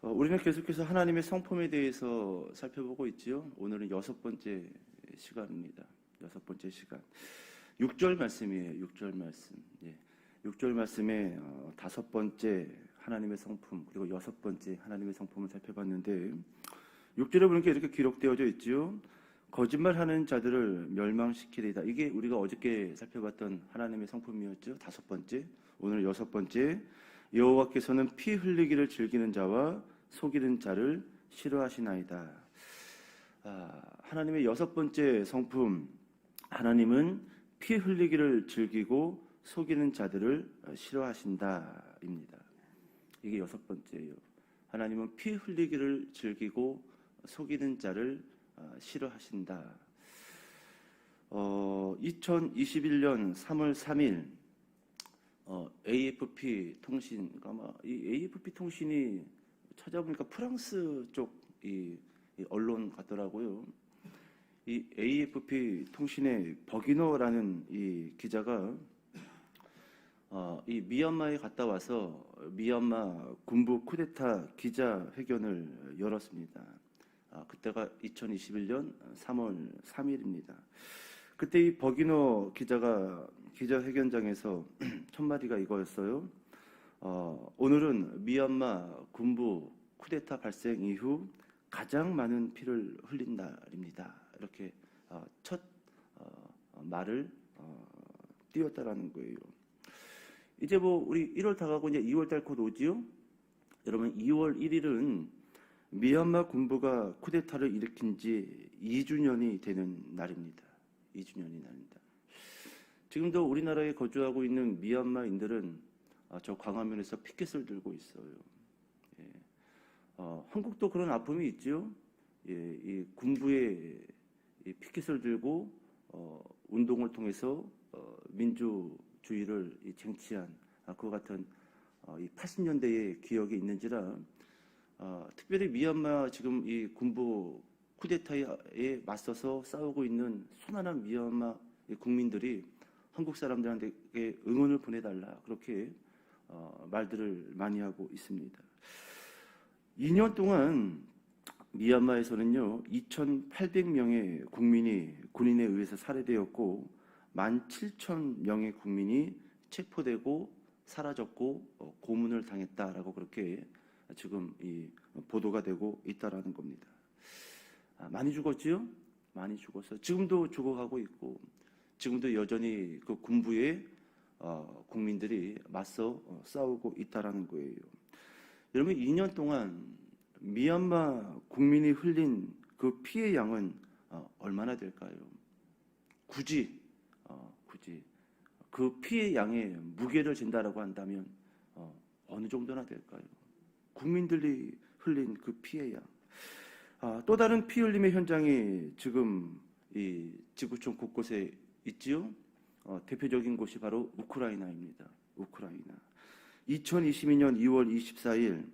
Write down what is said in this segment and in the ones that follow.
어, 우리는 계속해서 하나님의 성품에 대해서 살펴보고 있지요. 오늘은 여섯 번째 시간입니다. 여섯 번째 시간. 6절 말씀이에요. 6절 말씀. 예. 6절 말씀에 어, 다섯 번째 하나님의 성품 그리고 여섯 번째 하나님의 성품을 살펴봤는데 6절에 보니까 이렇게 기록되어져 있지요. 거짓말하는 자들을 멸망시키리다. 이게 우리가 어저께 살펴봤던 하나님의 성품이었죠. 다섯 번째. 오늘 여섯 번째. 여호와께서는 피 흘리기를 즐기는 자와 속이는 자를 싫어하시나이다. 아, 하나님의 여섯 번째 성품. 하나님은 피 흘리기를 즐기고 속이는 자들을 싫어하신다입니다. 이게 여섯 번째예요. 하나님은 피 흘리기를 즐기고 속이는 자를 어, 싫어하신다. 어, 2021년 3월 3일 어, AFP 통신 아마 이 AFP 통신이 찾아보니까 프랑스 쪽이 언론 같더라고요. 이 AFP 통신의 버기너라는 이 기자가 어, 이 미얀마에 갔다 와서 미얀마 군부 쿠데타 기자 회견을 열었습니다. 아, 그때가 2021년 3월 3일입니다. 그때 이 버기너 기자가 기자 회견장에서 첫 마디가 이거였어요. 어, 오늘은 미얀마 군부 쿠데타 발생 이후 가장 많은 피를 흘린 날입니다. 이렇게 어, 첫 어, 말을 어, 띄웠다라는 거예요. 이제 뭐 우리 1월 다가고 이제 2월 달 곧 오지요. 여러분 2월 1일은 미얀마 군부가 쿠데타를 일으킨 지 2주년이 되는 날입니다. 2주년이 날입니다. 지금도 우리나라에 거주하고 있는 미얀마인들은 아, 저 광화문에서 피켓을 들고 있어요. 예. 어, 한국도 그런 아픔이 있죠. 예, 이 군부의 이 피켓을 들고 어, 운동을 통해서 어, 민주주의를 이 쟁취한 아, 그와 같은 어, 이 80년대의 기억이 있는지라 어, 특별히 미얀마 지금 이 군부 쿠데타에 맞서서 싸우고 있는 순환한 미얀마 이 국민들이 한국 사람들한테 응원을 보내달라 그렇게 어, 말들을 많이 하고 있습니다. 2년 동안 미얀마에서는요 2,800명의 국민이 군인에 의해서 살해되었고 17,000명의 국민이 체포되고 사라졌고 어, 고문을 당했다라고 그렇게 지금 이 보도가 되고 있다라는 겁니다. 아, 많이 죽었지요? 많이 죽었어요. 지금도 죽어가고 있고 지금도 여전히 그 군부의 어, 국민들이 맞서 어, 싸우고 있다라는 거예요. 여러분 2년 동안 미얀마 국민이 흘린 그 피해 양은 어, 얼마나 될까요? 굳이 어, 굳이 그 피해 양의 무게를 진다라고 한다면 어, 어느 정도나 될까요? 국민들이 흘린 그 피해 양. 아, 또 다른 피 흘림의 현장이 지금 이 지구촌 곳곳에 있지요. 어, 대표적인 곳이 바로 우크라이나입니다. 우크라이나. 2022년 2월 24일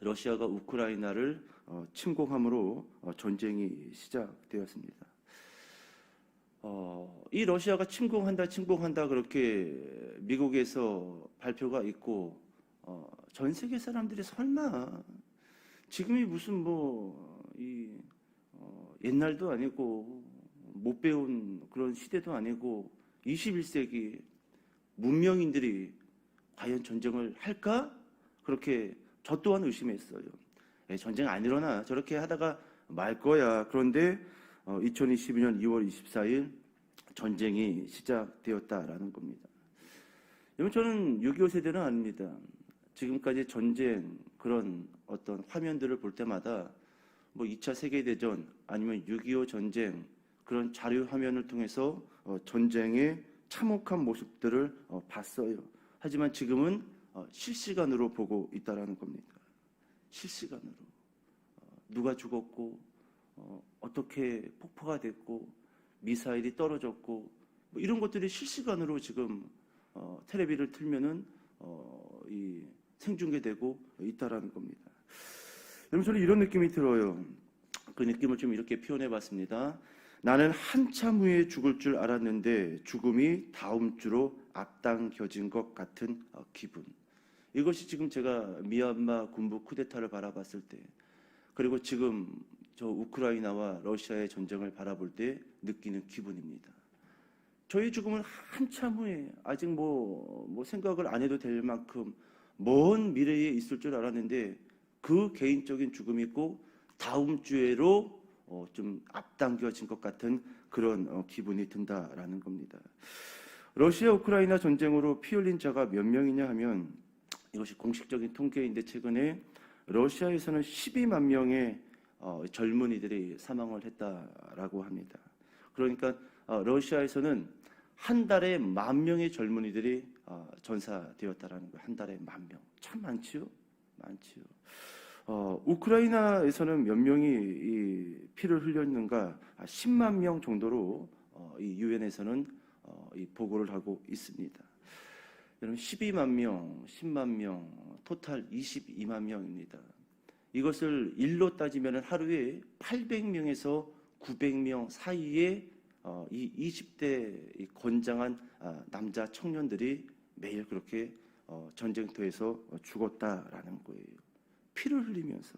러시아가 우크라이나를 어, 침공함으로 어, 전쟁이 시작되었습니다. 어, 이 러시아가 침공한다, 침공한다 그렇게 미국에서 발표가 있고 어, 전 세계 사람들이 설마 지금이 무슨 뭐이 어, 옛날도 아니고 못 배운 그런 시대도 아니고 21세기 문명인들이 과연 전쟁을 할까? 그렇게 저 또한 의심했어요. 에, 전쟁 안 일어나. 저렇게 하다가 말 거야. 그런데 어, 2022년 2월 24일 전쟁이 시작되었다라는 겁니다. 여러분 저는 6.25 세대는 아닙니다. 지금까지 전쟁 그런 어떤 화면들을 볼 때마다 뭐 2차 세계대전 아니면 6.25 전쟁 그런 자료 화면을 통해서 어, 전쟁의 참혹한 모습들을 어, 봤어요. 하지만 지금은 어, 실시간으로 보고 있다라는 겁니다. 실시간으로 어, 누가 죽었고 어, 어떻게 폭파가 됐고 미사일이 떨어졌고 뭐 이런 것들이 실시간으로 지금 어, 텔레비를 틀면은 생중계되고 있다라는 겁니다. 여러분 저는 이런 느낌이 들어요. 그 느낌을 좀 이렇게 표현해 봤습니다. 나는 한참 후에 죽을 줄 알았는데 죽음이 다음 주로 앞당겨진 것 같은 어, 기분. 이것이 지금 제가 미얀마 군부 쿠데타를 바라봤을 때 그리고 지금 저 우크라이나와 러시아의 전쟁을 바라볼 때 느끼는 기분입니다. 저희 죽음은 한참 후에 아직 뭐, 뭐 생각을 안 해도 될 만큼 먼 미래에 있을 줄 알았는데 그 개인적인 죽음이 꼭 다음 주에로 어, 좀 앞당겨진 것 같은 그런 어, 기분이 든다라는 겁니다. 러시아 우크라이나 전쟁으로 피 흘린 자가 몇 명이냐 하면 이것이 공식적인 통계인데 최근에 러시아에서는 12만 명의 어, 젊은이들이 사망을 했다라고 합니다. 그러니까 어, 러시아에서는 한 달에 만 명의 젊은이들이 어, 전사되었다라는 거예요. 한 달에 만 명. 참 많지요? 많지요. 어, 우크라이나에서는 몇 명이 이 피를 흘렸는가? 아, 10만 명 정도로 어, 이 유엔에서는 어, 이 보고를 하고 있습니다. 여러분 12만 명, 10만 명, 토탈 22만 명입니다. 이것을 일로 따지면 하루에 800명에서 900명 사이에 어, 이 20대 이 건장한 아, 남자 청년들이 매일 그렇게 어, 전쟁터에서 죽었다라는 거예요. 피를 흘리면서.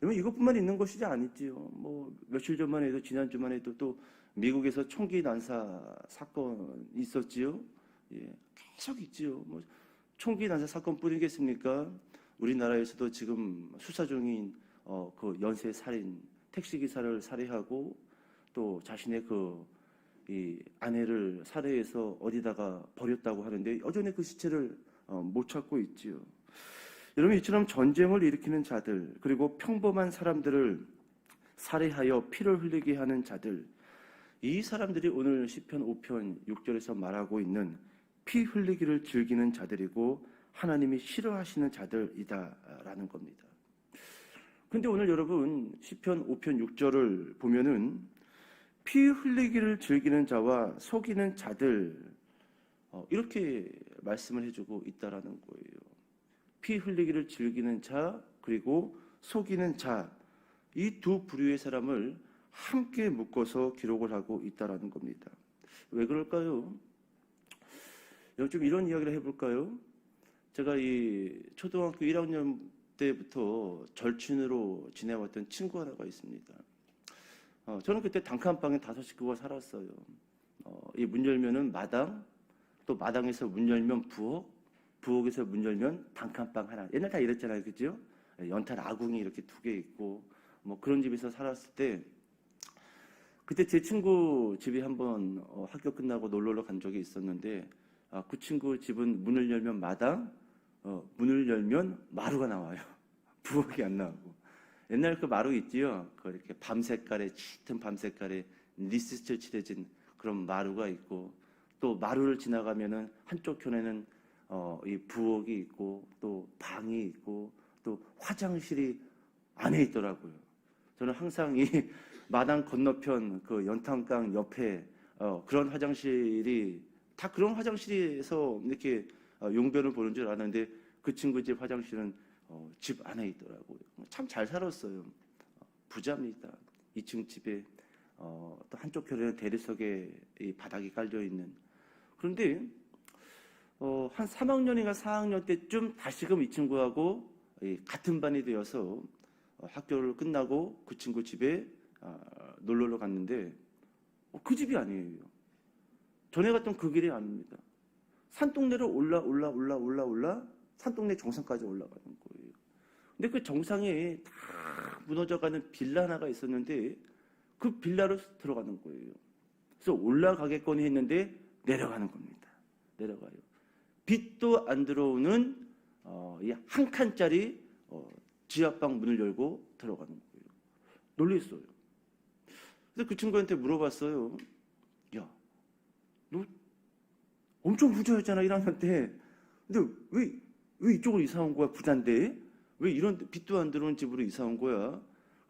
여러분 이것뿐만 있는 것이지 아니지요. 뭐 며칠 전만 해도 지난 주만 해도 또 미국에서 총기 난사 사건 있었지요. 예, 계속 있지요. 뭐 총기 난사 사건 뿐이겠습니까? 우리나라에서도 지금 수사 중인 어, 그 연쇄 살인 택시 기사를 살해하고 또 자신의 그 이 아내를 살해해서 어디다가 버렸다고 하는데 여전히 그 시체를 어, 못 찾고 있지요. 여러분 이처럼 전쟁을 일으키는 자들 그리고 평범한 사람들을 살해하여 피를 흘리게 하는 자들 이 사람들이 오늘 시편 5편 6절에서 말하고 있는 피 흘리기를 즐기는 자들이고 하나님이 싫어하시는 자들이다라는 겁니다. 근데 오늘 여러분 시편 5편 6절을 보면은 피 흘리기를 즐기는 자와 속이는 자들 어, 이렇게 말씀을 해주고 있다라는 거예요. 피 흘리기를 즐기는 자 그리고 속이는 자 이 두 부류의 사람을 함께 묶어서 기록을 하고 있다라는 겁니다. 왜 그럴까요? 좀 이런 이야기를 해볼까요? 제가 이 초등학교 1학년 때부터 절친으로 지내왔던 친구 하나가 있습니다. 어, 저는 그때 단칸방에 다섯 식구가 살았어요. 어, 이 문 열면은 마당, 또 마당에서 문 열면 부엌, 부엌에서 문 열면 단칸방 하나. 옛날 다 이랬잖아요, 그죠? 연탄 아궁이 이렇게 두 개 있고 뭐 그런 집에서 살았을 때 그때 제 친구 집이 한번 어, 학교 끝나고 놀러를 간 적이 있었는데 아, 그 친구 집은 문을 열면 마당, 어, 문을 열면 마루가 나와요. 부엌이 안 나오고. 옛날 그 마루 있지요? 그 이렇게 밤 색깔에 짙은 밤 색깔에 리스트 칠해진 그런 마루가 있고 또 마루를 지나가면은 한쪽 편에는 어, 이 부엌이 있고 또 방이 있고 또 화장실이 안에 있더라고요. 저는 항상 이 마당 건너편 그 연탄강 옆에 어, 그런 화장실이 다 그런 화장실에서 이렇게 어, 용변을 보는 줄 아는데 그 친구 집 화장실은 어, 집 안에 있더라고요. 참 잘 살았어요. 어, 부자입니다. 2층 집에 어, 또 한쪽 편에는 대리석에 이 바닥이 깔려 있는. 그런데 어, 한 3학년인가 4학년 때쯤 다시금 이 친구하고 이 같은 반이 되어서 어, 학교를 끝나고 그 친구 집에 아, 놀러를 갔는데 어, 그 집이 아니에요. 전에 갔던 그 길이 아닙니다. 산동네를 올라 올라 올라 올라 올라 산동네 정상까지 올라가는 거예요. 근데 그 정상에 다 무너져가는 빌라 하나가 있었는데 그 빌라로 들어가는 거예요. 그래서 올라가겠거니 했는데 내려가는 겁니다. 내려가요. 빛도 안 들어오는 어, 이한 칸짜리 어, 지하방 문을 열고 들어가는 거예요. 놀랬어요. 그래서 그 친구한테 물어봤어요. 야, 너 엄청 부자였잖아 1학년 때. 근데 왜, 왜 이쪽으로 이사 온 거야 부자인데? 왜 이런 빛도 안 들어오는 집으로 이사 온 거야?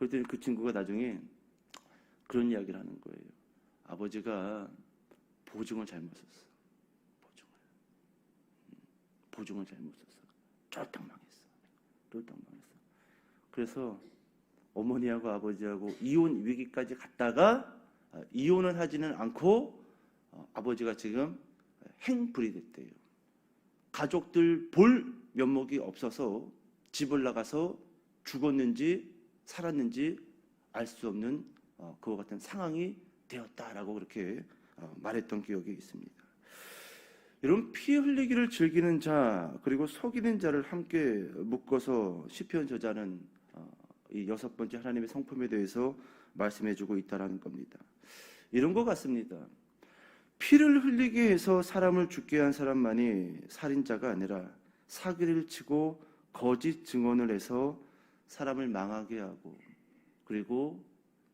그랬더니 그 친구가 나중에 그런 이야기를 하는 거예요. 아버지가 보증을 잘못 썼어. 보증을. 잘못 썼어. 쫄딱 망했어. 쫄딱 망했어. 그래서 어머니하고 아버지하고 이혼 위기까지 갔다가 아, 이혼을 하지는 않고 어, 아버지가 지금 행불이 됐대요. 가족들 볼 면목이 없어서 집을 나가서 죽었는지 살았는지 알 수 없는 어, 그와 같은 상황이 되었다라고 그렇게 어, 말했던 기억이 있습니다. 여러분 피 흘리기를 즐기는 자 그리고 속이는 자를 함께 묶어서 시편 저자는 어, 이 여섯 번째 하나님의 성품에 대해서 말씀해주고 있다라는 겁니다. 이런 것 같습니다. 피를 흘리게 해서 사람을 죽게 한 사람만이 살인자가 아니라 사기를 치고 거짓 증언을 해서 사람을 망하게 하고 그리고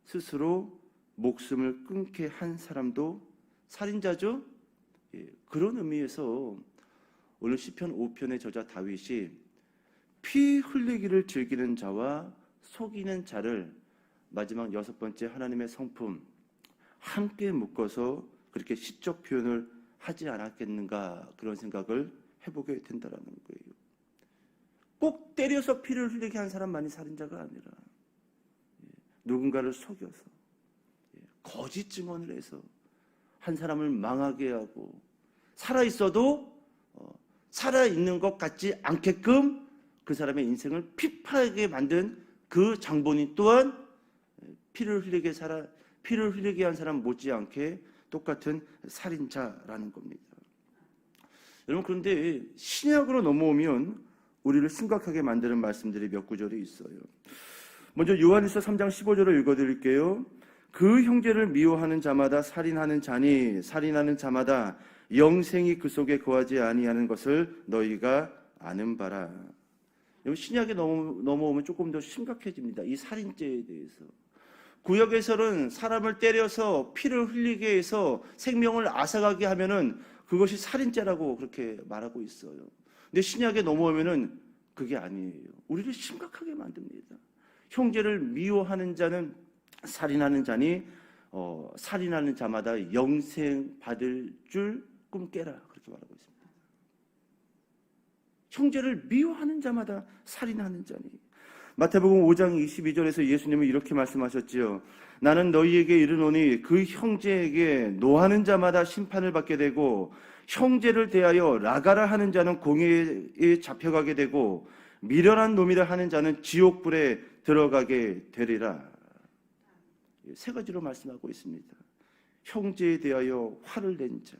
스스로 목숨을 끊게 한 사람도 살인자죠. 예, 그런 의미에서 오늘 시편 5편의 저자 다윗이 피 흘리기를 즐기는 자와 속이는 자를 마지막 여섯 번째 하나님의 성품 함께 묶어서 그렇게 시적 표현을 하지 않았겠는가 그런 생각을 해보게 된다라는 거예요. 꼭 때려서 피를 흘리게 한 사람만이 살인자가 아니라 예, 누군가를 속여서 예, 거짓 증언을 해서 한 사람을 망하게 하고 살아 있어도 어, 살아 있는 것 같지 않게끔 그 사람의 인생을 피파하게 만든 그 장본인 또한 예, 피를 흘리게 살아 피를 흘리게 한 사람 못지않게 똑같은 살인자라는 겁니다. 여러분 그런데 신약으로 넘어오면 우리를 심각하게 만드는 말씀들이 몇 구절이 있어요. 먼저 요한일서 3장 15절을 읽어드릴게요. 그 형제를 미워하는 자마다 살인하는 자니 살인하는 자마다 영생이 그 속에 거하지 아니하는 것을 너희가 아는 바라. 신약에 넘어, 넘어오면 조금 더 심각해집니다. 이 살인죄에 대해서. 구역에서는 사람을 때려서 피를 흘리게 해서 생명을 앗아가게 하면은 그것이 살인죄라고 그렇게 말하고 있어요. 근데 신약에 넘어오면은 그게 아니에요. 우리를 심각하게 만듭니다. 형제를 미워하는 자는 살인하는 자니 어, 살인하는 자마다 영생 받을 줄 꿈깨라 그렇게 말하고 있습니다. 형제를 미워하는 자마다 살인하는 자니 마태복음 5장 22절에서 예수님은 이렇게 말씀하셨지요. 나는 너희에게 이르노니 그 형제에게 노하는 자마다 심판을 받게 되고 형제를 대하여 라가라 하는 자는 공회에 잡혀가게 되고 미련한 놈이라 하는 자는 지옥불에 들어가게 되리라. 세 가지로 말씀하고 있습니다. 형제에 대하여 화를 낸 자,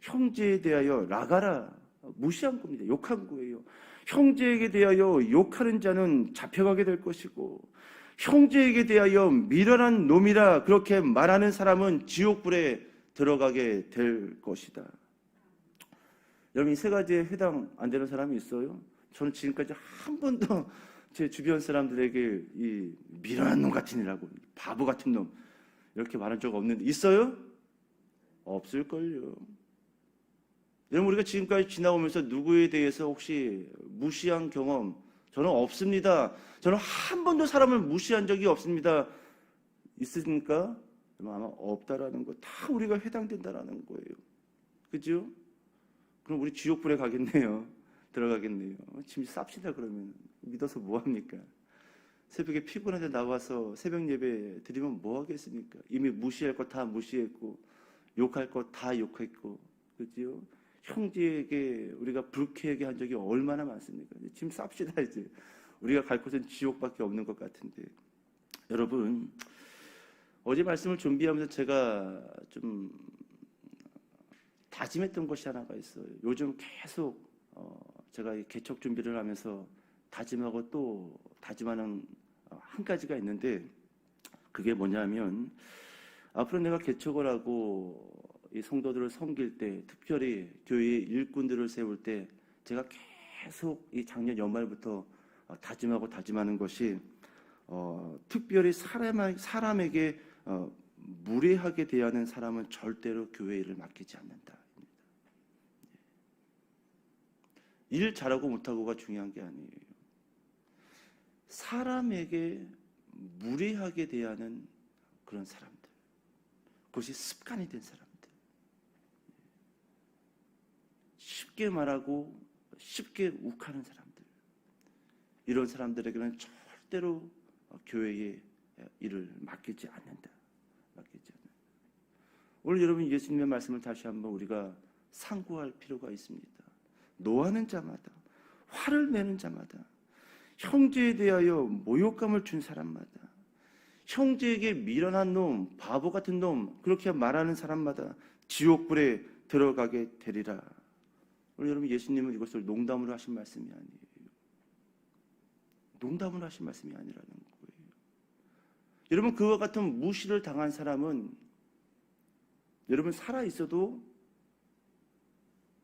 형제에 대하여 라가라 무시한 겁니다. 욕한 거예요. 형제에게 대하여 욕하는 자는 잡혀가게 될 것이고 형제에게 대하여 미련한 놈이라 그렇게 말하는 사람은 지옥불에 들어가게 될 것이다. 여러분 이 세 가지에 해당 안 되는 사람이 있어요? 저는 지금까지 한 번도 제 주변 사람들에게 이 미련한 놈 같으니라고 바보 같은 놈 이렇게 말한 적 없는데 있어요? 없을걸요. 여러분 우리가 지금까지 지나오면서 누구에 대해서 혹시 무시한 경험 저는 없습니다. 저는 한 번도 사람을 무시한 적이 없습니다. 있습니까? 아마 없다라는 거 다 우리가 해당된다라는 거예요. 그죠? 그럼 우리 지옥불에 가겠네요. 들어가겠네요. 짐 쌉시다 그러면 믿어서 뭐 합니까? 새벽에 피곤한데 나와서 새벽 예배 드리면 뭐 하겠습니까? 이미 무시할 거 다 무시했고 욕할 거 다 욕했고 그죠? 형제에게 우리가 불쾌하게 한 적이 얼마나 많습니까? 짐 쌉시다 이제 우리가 갈 곳은 지옥밖에 없는 것 같은데 여러분 어제 말씀을 준비하면서 제가 좀 다짐했던 것이 하나가 있어요. 요즘 계속 어, 제가 이 개척 준비를 하면서 다짐하고 또 다짐하는 어, 한 가지가 있는데 그게 뭐냐면 앞으로 내가 개척을 하고 이 성도들을 섬길 때 특별히 교회 일꾼들을 세울 때 제가 계속 이 작년 연말부터 어, 다짐하고 다짐하는 것이 어, 특별히 사람, 사람에게 어, 무례하게 대하는 사람은 절대로 교회 일을 맡기지 않는다. 일 잘하고 못하고가 중요한 게 아니에요. 사람에게 무례하게 대하는 그런 사람들. 그것이 습관이 된 사람들. 쉽게 말하고 쉽게 욱하는 사람들. 이런 사람들에게는 절대로 교회에 일을 맡기지 않는다. 맡기지 않는다. 오늘 여러분 예수님의 말씀을 다시 한번 우리가 상고할 필요가 있습니다. 노하는 자마다 화를 내는 자마다 형제에 대하여 모욕감을 준 사람마다 형제에게 미련한 놈, 바보 같은 놈 그렇게 말하는 사람마다 지옥불에 들어가게 되리라. 오늘 여러분 예수님은 이것을 농담으로 하신 말씀이 아니에요. 농담으로 하신 말씀이 아니라는 거예요. 여러분 그와 같은 무시를 당한 사람은 여러분 살아 있어도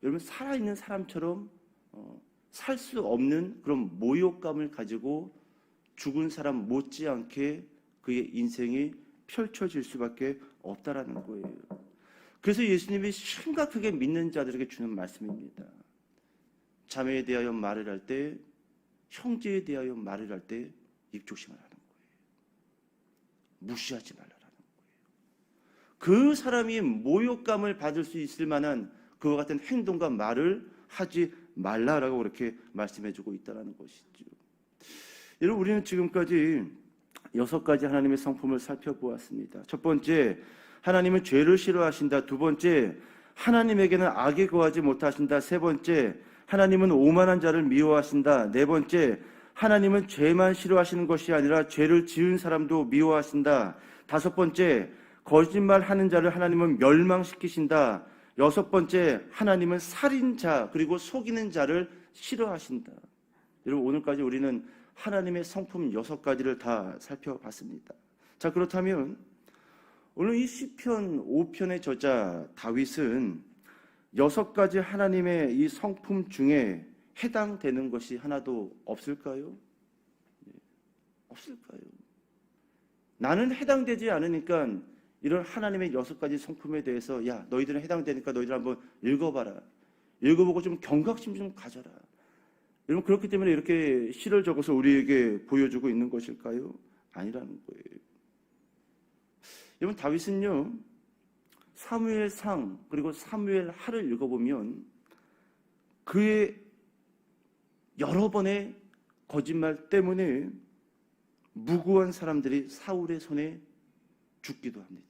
여러분 살아 있는 사람처럼 어, 살 수 없는 그런 모욕감을 가지고 죽은 사람 못지않게 그의 인생이 펼쳐질 수밖에 없다라는 거예요. 그래서 예수님이 심각하게 믿는 자들에게 주는 말씀입니다. 자매에 대하여 말을 할 때, 형제에 대하여 말을 할 때 입 조심하라는 거예요. 무시하지 말라라는 거예요. 그 사람이 모욕감을 받을 수 있을 만한 그와 같은 행동과 말을 하지 말라라고 그렇게 말씀해주고 있다는 것이죠. 여러분, 우리는 지금까지 여섯 가지 하나님의 성품을 살펴보았습니다. 첫 번째, 하나님은 죄를 싫어하신다. 두 번째, 하나님에게는 악에 거하지 못하신다. 세 번째, 하나님은 오만한 자를 미워하신다. 네 번째, 하나님은 죄만 싫어하시는 것이 아니라 죄를 지은 사람도 미워하신다. 다섯 번째, 거짓말 하는 자를 하나님은 멸망시키신다. 여섯 번째, 하나님은 살인자, 그리고 속이는 자를 싫어하신다. 여러분, 오늘까지 우리는 하나님의 성품 여섯 가지를 다 살펴봤습니다. 자, 그렇다면 오늘 이 시편 5편의 저자 다윗은 여섯 가지 하나님의 이 성품 중에 해당되는 것이 하나도 없을까요? 예, 없을까요? 나는 해당되지 않으니까 이런 하나님의 여섯 가지 성품에 대해서 야 너희들은 해당되니까 너희들 한번 읽어봐라. 읽어보고 좀 경각심 좀 가져라. 여러분 그렇기 때문에 이렇게 시를 적어서 우리에게 보여주고 있는 것일까요? 아니라는 거예요. 여러분 다윗은요 사무엘 상 그리고 사무엘 하를 읽어보면 그의 여러 번의 거짓말 때문에 무고한 사람들이 사울의 손에 죽기도 합니다.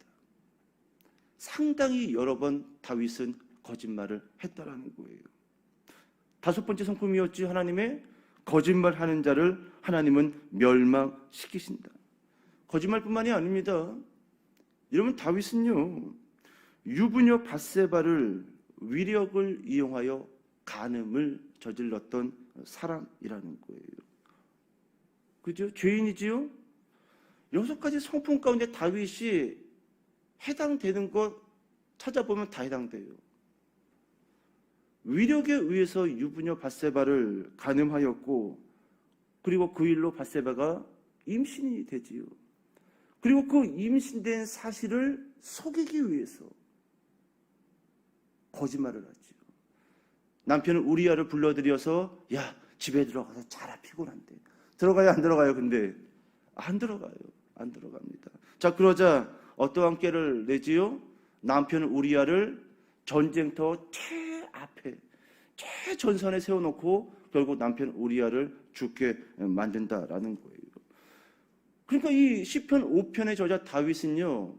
상당히 여러 번 다윗은 거짓말을 했다라는 거예요. 다섯 번째 성품이었지 하나님의 거짓말하는 자를 하나님은 멸망시키신다. 거짓말뿐만이 아닙니다. 여러분 다윗은요 유부녀 바세바를 위력을 이용하여 간음을 저질렀던 사람이라는 거예요. 그죠? 죄인이지요? 여섯 가지 성품 가운데 다윗이 해당되는 것 찾아보면 다 해당돼요. 위력에 의해서 유부녀 바세바를 간음하였고 그리고 그 일로 바세바가 임신이 되지요. 그리고 그 임신된 사실을 속이기 위해서 거짓말을 하지요. 남편은 우리아를 불러들여서 야 집에 들어가서 자라 피곤한데 들어가요 안 들어가요 근데 안 들어가요 안 들어갑니다. 자 그러자 어떠한 깨를 내지요? 남편은 우리아를 전쟁터 최 앞에 최전선에 세워놓고 결국 남편 우리아를 죽게 만든다라는 거예요. 그러니까 이 시편 5편의 저자 다윗은요.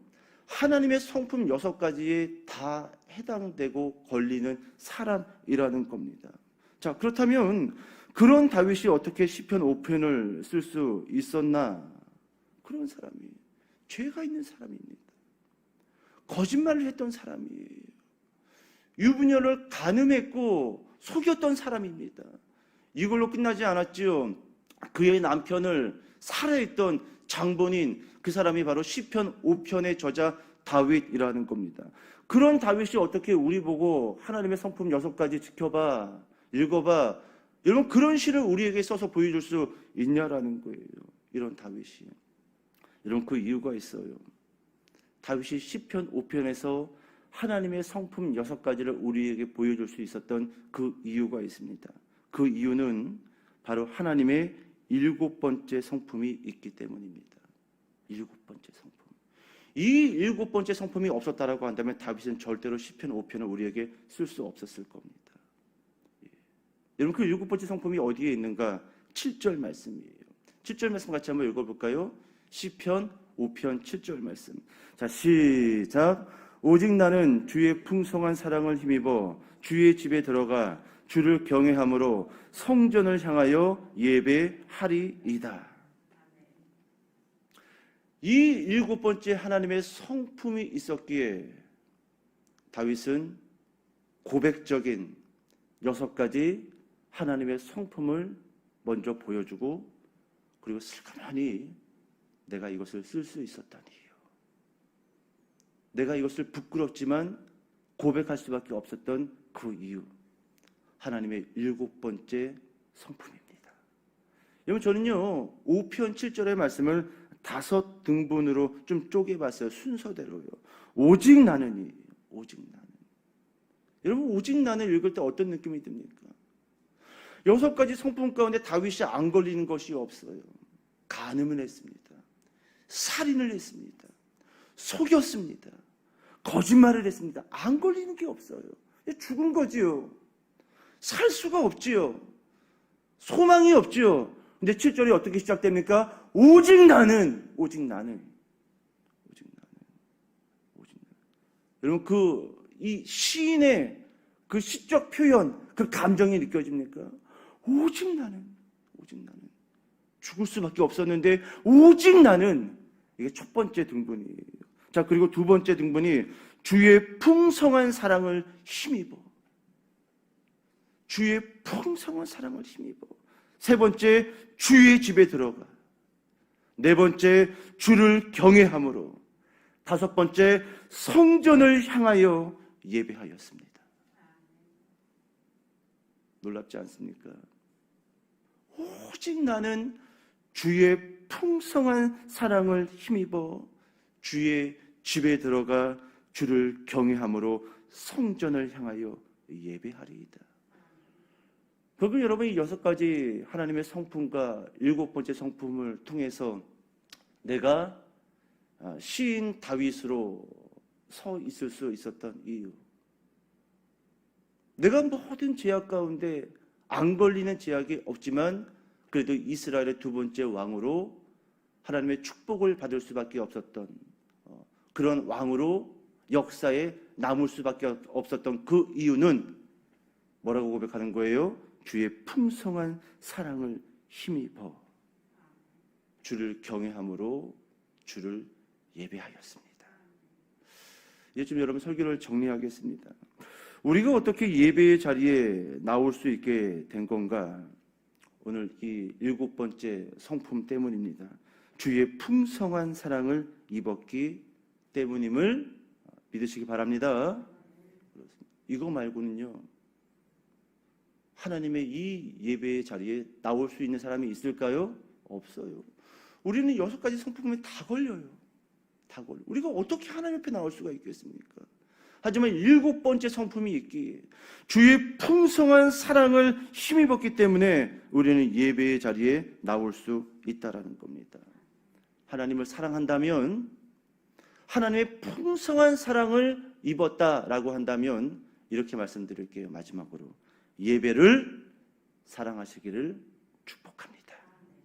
하나님의 성품 여섯 가지에 다 해당되고 걸리는 사람이라는 겁니다. 자, 그렇다면 그런 다윗이 어떻게 시편 5편을 쓸 수 있었나? 그런 사람이 죄가 있는 사람입니다. 거짓말을 했던 사람이에요. 유부녀를 간음했고 속였던 사람입니다. 이걸로 끝나지 않았지요. 그의 남편을 살해했던 장본인 그 사람이 바로 시편 5편의 저자 다윗이라는 겁니다. 그런 다윗이 어떻게 우리 보고 하나님의 성품 여섯 가지 지켜봐, 읽어봐. 여러분 그런 시를 우리에게 써서 보여줄 수 있냐라는 거예요. 이런 다윗이. 여러분 그 이유가 있어요. 다윗이 시편 5편에서 하나님의 성품 여섯 가지를 우리에게 보여줄 수 있었던 그 이유가 있습니다. 그 이유는 바로 하나님의 일곱 번째 성품이 있기 때문입니다. 일곱 번째 성품. 이 일곱 번째 성품이 없었다라고 한다면 다윗은 절대로 시편 5편을 우리에게 쓸 수 없었을 겁니다. 예. 여러분 그 일곱 번째 성품이 어디에 있는가? 7절 말씀이에요. 7절 말씀 같이 한번 읽어볼까요? 시편 5편 7절 말씀. 자 시작. 오직 나는 주의 풍성한 사랑을 힘입어 주의 집에 들어가 주를 경외함으로 성전을 향하여 예배하리이다. 이 일곱 번째 하나님의 성품이 있었기에 다윗은 고백적인 여섯 가지 하나님의 성품을 먼저 보여주고 그리고 슬그머니 내가 이것을 쓸 수 있었다니요. 내가 이것을 부끄럽지만 고백할 수밖에 없었던 그 이유. 하나님의 일곱 번째 성품입니다. 여러분 저는요 5편 7절의 말씀을 다섯 등분으로 좀 쪼개봤어요 순서대로요. 오직 나는이 오직 나는. 여러분 오직 나는 읽을 때 어떤 느낌이 듭니까? 여섯 가지 성품 가운데 다윗이 안 걸리는 것이 없어요. 간음을 했습니다. 살인을 했습니다. 속였습니다. 거짓말을 했습니다. 안 걸리는 게 없어요. 죽은 거지요. 살 수가 없지요. 소망이 없지요. 근데 7절이 어떻게 시작됩니까? 오직 나는, 오직 나는, 오직 나는, 오직 나는. 여러분, 그, 이 시인의 그 시적 표현, 그 감정이 느껴집니까? 오직 나는, 오직 나는. 죽을 수밖에 없었는데, 오직 나는, 이게 첫 번째 등분이에요. 자, 그리고 두 번째 등분이 주의 풍성한 사랑을 힘입어. 주의 풍성한 사랑을 힘입어. 세 번째, 주의 집에 들어가. 네 번째, 주를 경외함으로. 다섯 번째, 성전을 향하여 예배하였습니다. 놀랍지 않습니까? 오직 나는 주의 풍성한 사랑을 힘입어 주의 집에 들어가 주를 경외함으로 성전을 향하여 예배하리이다. 그리고 여러분 이 여섯 가지 하나님의 성품과 일곱 번째 성품을 통해서 내가 아, 시인 다윗으로 서 있을 수 있었던 이유. 내가 모든 제약 가운데 안 걸리는 제약이 없지만 그래도 이스라엘의 두 번째 왕으로 하나님의 축복을 받을 수밖에 없었던 어, 그런 왕으로 역사에 남을 수밖에 없었던 그 이유는 뭐라고 고백하는 거예요? 주의 풍성한 사랑을 힘입어 주를 경외함으로 주를 예배하였습니다. 이제 좀 여러분 설교를 정리하겠습니다. 우리가 어떻게 예배의 자리에 나올 수 있게 된 건가? 오늘 이 일곱 번째 성품 때문입니다. 주의 풍성한 사랑을 입었기 때문임을 믿으시기 바랍니다. 이거 말고는요, 하나님의 이 예배의 자리에 나올 수 있는 사람이 있을까요? 없어요. 우리는 여섯 가지 성품에 다 걸려요. 다 걸려. 우리가 어떻게 하나님 앞에 나올 수가 있겠습니까? 하지만 일곱 번째 성품이 있기에 주의 풍성한 사랑을 힘입었기 때문에 우리는 예배의 자리에 나올 수 있다라는 겁니다. 하나님을 사랑한다면 하나님의 풍성한 사랑을 입었다라고 한다면 이렇게 말씀드릴게요. 마지막으로 예배를 사랑하시기를 축복합니다.